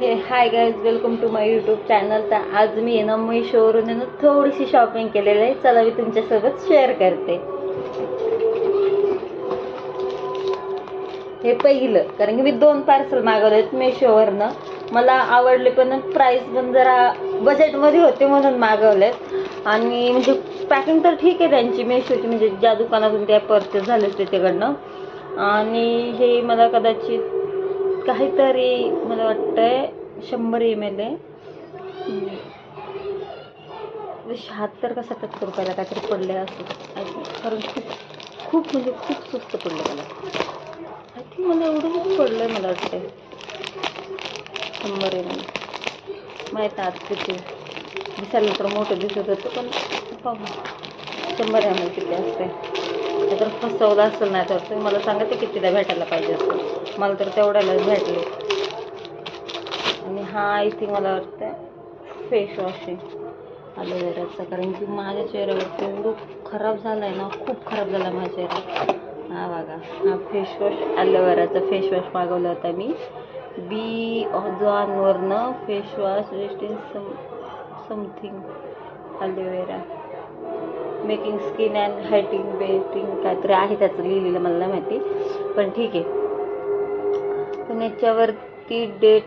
Hey hi guys welcome to my YouTube channel तर आज मी आहे ना मिशोवरून आहे ना थोडीशी शॉपिंग केलेली आहे. चला मी तुमच्यासोबत शेअर करते. हे पहिलं कारण की मी दोन पार्सल मागवलेत मिशोवरनं मला आवडले पण प्राईस पण जरा बजेटमध्ये होते म्हणून मागवलेत. आणि म्हणजे पॅकिंग तर ठीक आहे त्यांची मिशोची म्हणजे ज्या दुकानातून त्या परचेस झाले त्याच्याकडनं आणि हे मला कदाचित काहीतरी मला वाटतंय शंभर एम एल आहे शहात्तर का सत्याहत्तर रुपयाला काहीतरी पडले असं. I think. कारण खूप खूप म्हणजे खूप स्वस्त पडलं मला. आय थिंक मला एवढं पडलं आहे मला वाटतंय. शंभर एम एल माहीत आज किती. दिसायला तर मोठं दिसत होतं पण पाहू. शंभर एम एल किती असते तर फसवलं असेल नाही तर तुम्ही मला सांगा ते कितीला भेटायला पाहिजे असं मला तर तेवढ्यालाच भेटले. आणि हा आय थिंक मला वाटतं फेस वॉश आहे अलोवेराचा कारण की माझ्या चेहऱ्यावरती एवढं खराब झालं आहे ना खूप खराब झाला माझा चेहरा. हा बघा हा फेस वॉश ॲलोवेराचा फेस वॉश मागवला होता मी. बी ऑझॉनवरनं face wash Westin some something aloe vera making skin and हायटिंग बेटिंग काहीतरी आहे त्याचं लिहिलेलं मला नाही माहिती. पण ठीक आहे. पण याच्यावरती डेट